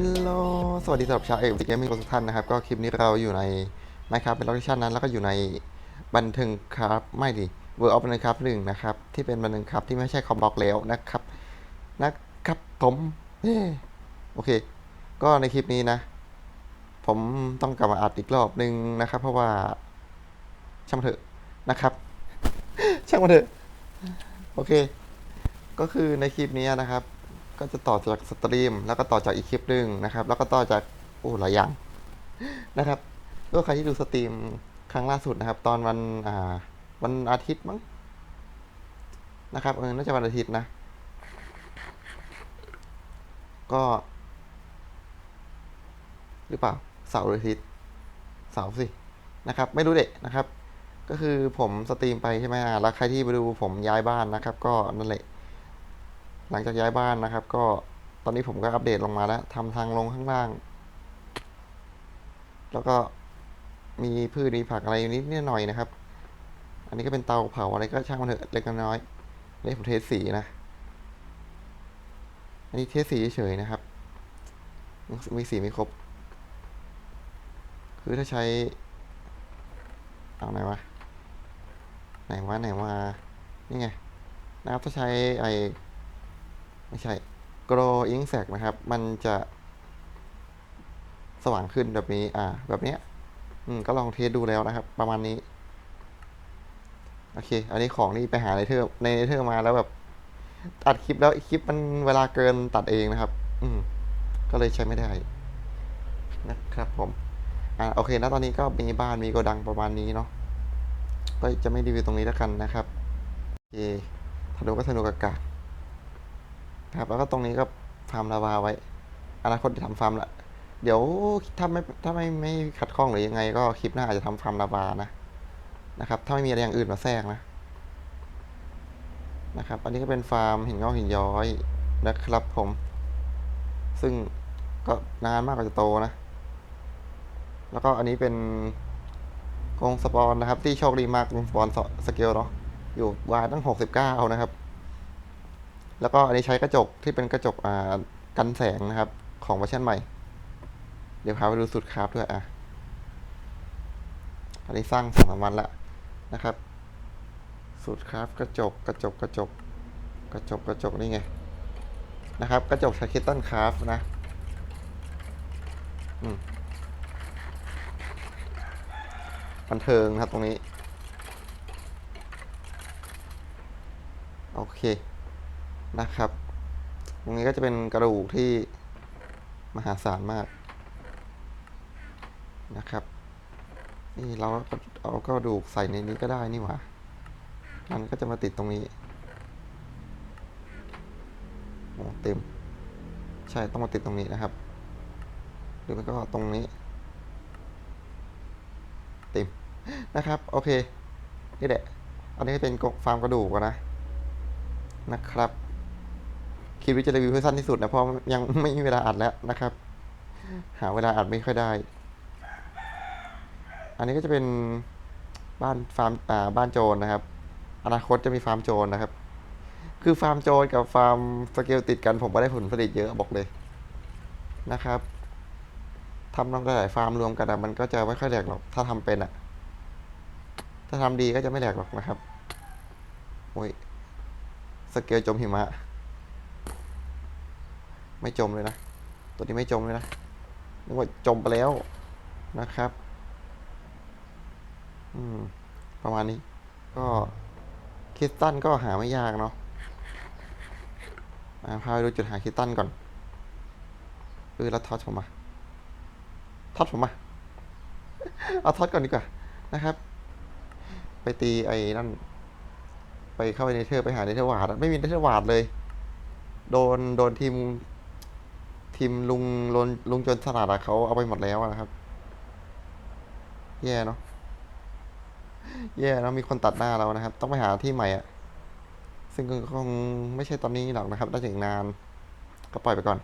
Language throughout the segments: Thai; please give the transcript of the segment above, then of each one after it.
ลโลสวัสดีสำหรับชาวเอกวิกเกมมิ่งทุกท่านนะครับ ก็คลิปนี้เราอยู่ในนะครับเป็นโลเคชั่นนั้น แล้วก็อยู่ในบันทิงครับไม่ดิเวิร์ออฟบันทิงครับหนึ่งนะครับ ที่เป็นบันทิงครับที่ไม่ใช่คอมบล็อกแล้วนะครับ นะครับผมโอเค ก็ในคลิปนี้นะ ผมต้องกลับมาอัดอีกรอบหนึ่งนะครับ เพราะว่าช่างเถอะนะครับ ช่างมันเถอะ โอเค ก็คือในคลิปนี้นะครับ ก็จะต่อจากสตรีม แล้วก็ต่อจากอีกคลิปหนึ่งนะครับ แล้วก็ต่อจากโอ้หลายอย่างนะครับก็ใครที่ดูสตรีมครั้งล่าสุดนะครับ ตอนวันอ่าวันอาทิตย์มั้งนะครับเออน่าจะวันอาทิตย์นะ ก็ หรือเปล่าเสาร์หรืออาทิตย์เสาร์สินะครับ ไม่รู้เด็กนะครับ ก็คือผมสตรีมไปใช่ไหมอะแล้วใครที่มาดูผมย้ายบ้านนะครับ ก็นั่นแหละ หลังจากย้ายบ้านนะครับ ก็ตอนนี้ผมก็อัปเดตลงมาแล้วทำทางลงข้างล่าง แล้วก็มีพืชมีผักอะไรนิดนิดหน่อยนะครับ อันนี้ก็เป็นเตาเผาอะไรก็ช่างมันเถอะเล็กน้อยนี่ผมเทสสีนะ อันนี้เทสสีเฉยๆนะครับ มีสีไม่ครบ คือถ้าใช้ เอาไหนวะ ไหนวะไหนว่านี่ไงนะครับถ้าใช้ไอ ไม่ใช่ grow ink sac นะครับ มันจะสว่างขึ้นแบบนี้ อ่า แบบเนี้ย อืม ก็ลองเทสดูแล้วนะครับ ประมาณนี้ โอเค อันนี้ของนี่ไปหาในเทอร์ในเทอร์มาแล้วแบบตัดคลิปแล้วคลิปมันเวลาเกินตัดเองนะครับ อืม ก็เลยใช้ไม่ได้ นะครับผม อ่า โอเค นะ ตอนนี้ก็มีบ้านมีโกดังประมาณนี้เนาะ ก็จะไม่รีวิวตรงนี้แล้วกันนะครับ โอเคถ้าดูก็สนุกกับกาก ครับ แล้วก็ตรงนี้ก็ฟาร์มลาวาไว้ อนาคตจะทำฟาร์มละเดี๋ยวถ้าไม่ถ้าไม่ไม่ขัดข้องหรือยังไง ก็คลิปหน้าอาจจะทำฟาร์มลาวานะนะครับ ถ้าไม่มีอะไรอย่างอื่นมาแทรกนะนะครับ อันนี้ก็เป็นฟาร์มหินงอกหินย้อยนะครับผม ซึ่งก็นานมากกว่าจะโตนะ แล้วก็อันนี้เป็นกรงสปอนนะครับ ที่โชคดีมากกรงสปอนสเกลเนาะอยู่วายตั้งหกสิบเก้านะครับ แล้วก็อันนี้ใช้กระจกที่เป็นกระจกอ่ากันแสงนะครับ ของเวอร์ชันใหม่ เดี๋ยวพาไปดูสูตรคราฟด้วยอะ อันนี้สร้างสองสามวันละนะครับ สูตรคราฟกระจกกระจกกระจกกระจกกระจกนี่ไงนะครับ กระจกช้คิตตันคราฟนะอืมบันเทิงครับตรงนี้ โอเค นะครับตรงนี้ก็จะเป็นกระดูกที่มหาศาลมากนะครับ นี่เราก็เอากระดูกใส่ในนี้ก็ได้นี่หว่ามันก็จะมาติดตรงนี้โอ้เต็ม ใช่ต้องมาติดตรงนี้นะครับ หรือไม่ก็ตรงนี้ เต็มนะครับ โอเค นี่แหละ อันนี้เป็นฟาร์มกระดูกนะนะครับ คิดว่าจะรีวิวให้สั้นที่สุดนะเพราะยังไม่มีเวลาอัดแล้วนะครับ หาเวลาอัดไม่ค่อยได้ อันนี้ก็จะเป็นบ้านฟาร์มอ่าบ้านโจรนะครับ อนาคตจะมีฟาร์มโจรนะครับ คือฟาร์มโจรกับฟาร์มสเกลติดกันผมก็ได้ผลผลิตเยอะบอกเลยนะครับทำลงหลายฟาร์มรวมกันมันก็จะไม่ค่อยแหลกหรอก ถ้าทำเป็นอะถ้าทำดีก็จะไม่แหลกหรอกนะครับโอ้ยสเกลจมหิมะ ไม่จมเลยนะ ตัวนี้ไม่จมเลยนะนึกว่าจมไปแล้วนะครับ อืม ประมาณนี้ ก็คริสตันก็หาไม่ยากเนาะมาพาไปดูจุดหาคริสตันก่อนเออแล้วทอดผมมาทอดผมมาเอาทอดก่อนดีกว่านะครับ ไปตีไอ้นั่น ไปเข้าไปในเทอร์ไปหาในเทอร์วาดไม่มีในเทอร์วาดเลย โดนโดนทีม ทีมลุงลุงลุงจนสลัดอะเขาเอาไปหมดแล้วอะนะครับ แย่เนาะแย่แล้วมีคนตัดหน้าเรานะครับ ต้องไปหาที่ใหม่อะซึ่งก็คงไม่ใช่ตอนนี้หรอกนะครับน่าจะอีกนาน ก็ปล่อยไปก่อน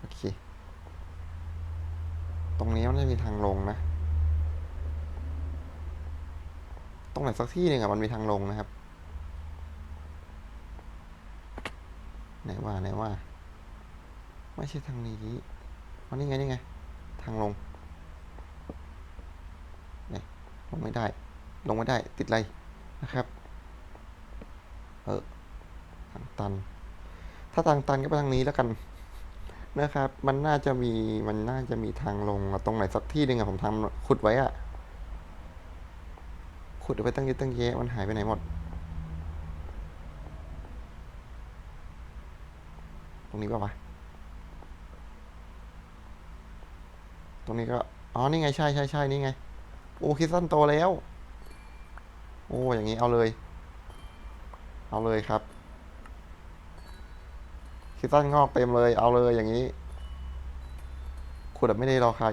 โอเค ตรงนี้มันไม่มีทางลงนะ ตรงไหนสักที่หนึ่งอะมันมีทางลงนะครับ ไหนว่าไหนว่า ไม่ใช่ทางนี้อ๋อนี่ไงนี่ไง ทางลงเนี่ยลงไม่ได้ ลงไม่ได้ ติดอะไรนะครับ เออ ทางตัน ถ้าทางตันก็ไปทางนี้แล้วกันนะครับ มันน่าจะมี มันน่าจะมีทางลงตรงไหนสักที่หนึ่งอะผมทำขุดไว้อะขุดไปตั้งเยอะตั้งแยะ มันหายไปไหนหมด รงนี้ป่าวะ ตรงนี้ก็ อ๋อ นี่ไง ใช่ใช่ใช่นี่ไง โอ้คิดสั้นโตแล้ว โอ้ อย่างนี้เอาเลย เอาเลยครับ คิดสั้นงอกเต็มเลย เอาเลยอย่างนี้ ขุดแบบไม่ได้รอใคร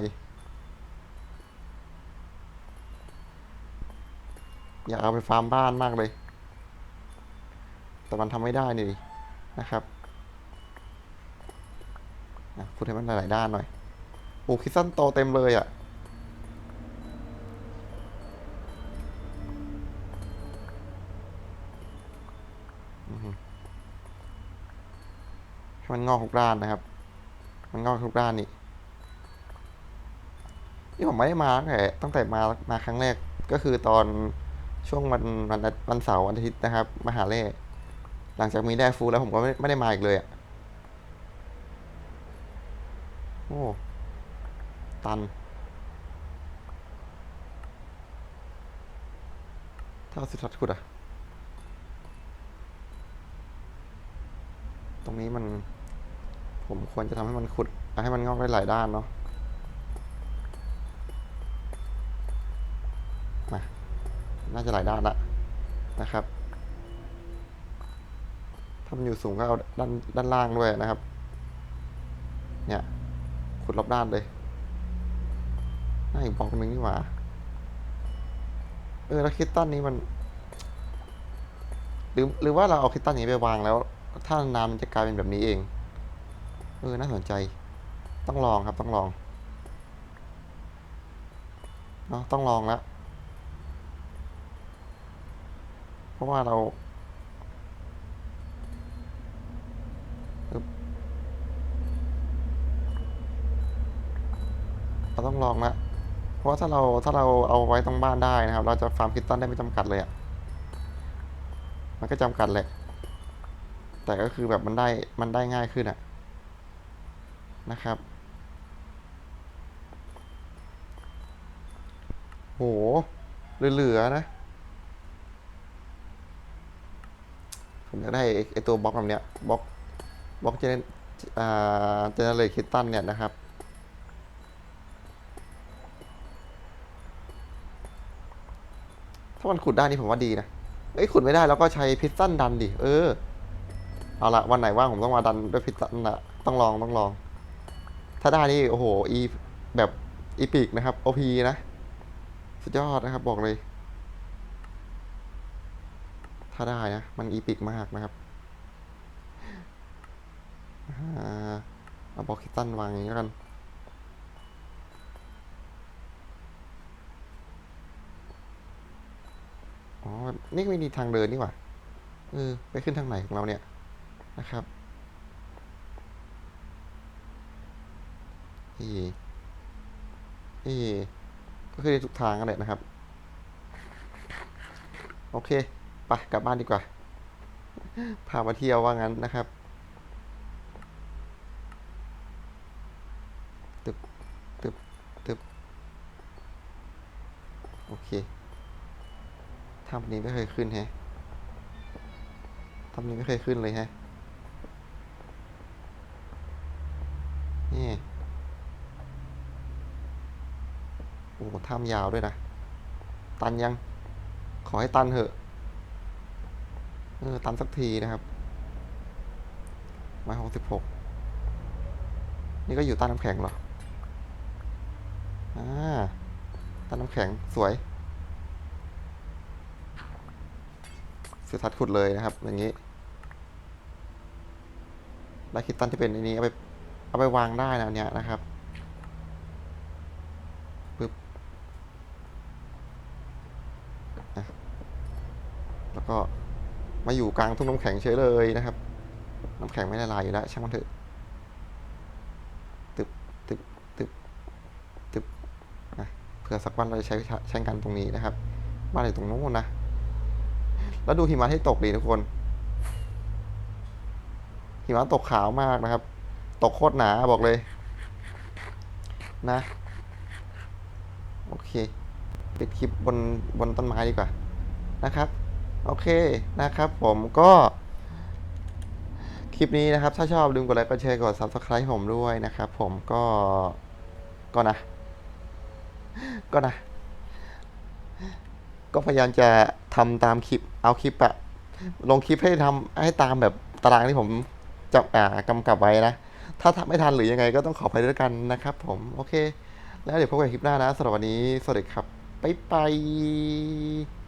อยากเอาไปฟาร์มบ้านมากเลย แต่มันทำไม่ได้นี่นะครับ ขุดให้มันหลายๆด้านหน่อยโอ้คิดสั้นโตเต็มเลยอะให้มันงอกทุกด้านนะครับ มันงอกทุกด้านนี่นี่ผมไม่ได้มาตั้งแต่ตั้งแต่มามาครั้งแรกก็คือตอนช่วงวันวันวันเสาร์วันอาทิตย์นะครับมหาเล่หลังจากมีแดฟูแล้วผมก็ไม่ไม่ได้มาอีกเลยอะ โอ้ ตัน ถ้าเอาสุดทัดขุดอะตรงนี้มัน ผมควรจะทำให้มันขุด ให้มันงอกได้หลายด้านเนาะมาน่าจะหลายด้านละนะครับ ถ้ามันอยู่สูงก็เอาด้านด้านล่างด้วยนะครับ เนี่ย ขุดรอบด้านเลยน่าอีกบล็อกหนึ่งนี่หว่า เออแล้วคิตตันนี้มัน หรือหรือว่าเราเอาคิตตันนี้ไปวางแล้ว ถ้านานมันจะกลายเป็นแบบนี้เอง เออ น่าสนใจ ต้องลองครับต้องลองเนาะต้องลองแล้ว เพราะว่าเรา เราต้องลองละเพราะว่าถ้าเราถ้าเราเอาไว้ตรงบ้านได้นะครับ เราจะฟาร์มคิตตันได้ไม่จำกัดเลยอะ่ะมันก็จำกัดแหละ แต่ก็คือแบบมันได้มันได้ง่ายขึ้นอะนะครับโหเหลือๆนะผมอยากได้ไอ้ไอตัวบล็อกแบบเนี้ยบล็อกบล็อกเจเนอ่าเจเนเรตคิตตันเนี่ยนะครับ ถ้ามันขุดได้นี่ผมว่าดีนะเอ้ยขุดไม่ได้แล้วก็ใช้พิซซันดันดิ เออ เอาละวันไหนว่างผมต้องมาดันด้วยพิซซันนะต้องลองต้องลอง ถ้าได้นี่โอ้โหอีแบบอีพิกนะครับโอพีนะ สุดยอดนะครับบอกเลย ถ้าได้นะ มันอีพิกมากนะครับอ่าเอาบอกคิตตันวางอย่างนี้กัน นี่ไม่มีทางเดินนี่หว่าเออไปขึ้นทางไหนของเราเนี่ยนะครับเอเอก็คือทุกทางกันแหละนะครับ โอเคไปกลับบ้านดีกว่า พามาเที่ยวว่างั้นนะครับตึบตึบตึบโอเค ถ้ำนี้ไม่เคยขึ้นแฮะถ้ำนี้ไม่เคยขึ้นเลยแฮะ นี่ โอ้โหถ้ำยาวด้วยนะ ตันยัง ขอให้ตันเถอะ เออ ตันสักทีนะครับมาหกสิบหกนี่ก็อยู่ใต้น้ำแข็งเหรอ อ่าใต้น้ำแข็งสวย สุดทัดขุดเลยนะครับ อย่างนี้ได้คิดตันที่เป็นอันนี้เอาไปเอาไปวางได้นะอันเนี่ยนะครับปึ๊บแล้วก็มาอยู่กลางทุ่งน้ำแข็งเฉยเลยนะครับ น้ำแข็งไม่ละลายอยู่แล้วช่างมันเถอะตึบตึบตึบตึบอะเผื่อสักวันเราจะใช้ใช้กันตรงนี้นะครับ บ้านอยู่ตรงนู้นนะ แล้วดูหิมะที่ตกดีทุกคน หิมะตกขาวมากนะครับ ตกโคตรหนาบอกเลย นะ โอเค ปิดคลิปบนบนต้นไม้ดีกว่า นะครับ โอเคนะครับ ผมก็คลิปนี้นะครับ ถ้าชอบลืมกดไลค์กดแชร์กด subscribe ผมด้วยนะครับ ผมก็ก็นะ ก็นะ ก็พยายามจะทำตามคลิปเอาคลิปอะลงคลิปให้ทำให้ตามแบบตารางที่ผมจะอ่ากำกับไว้นะ ถ้าทำไม่ทันหรือยังไงก็ต้องขออภัยด้วยกันนะครับผม โอเค แล้วเดี๋ยวพบกันคลิปหน้านะสำหรับวันนี้ สวัสดีครับ บ๊ายบาย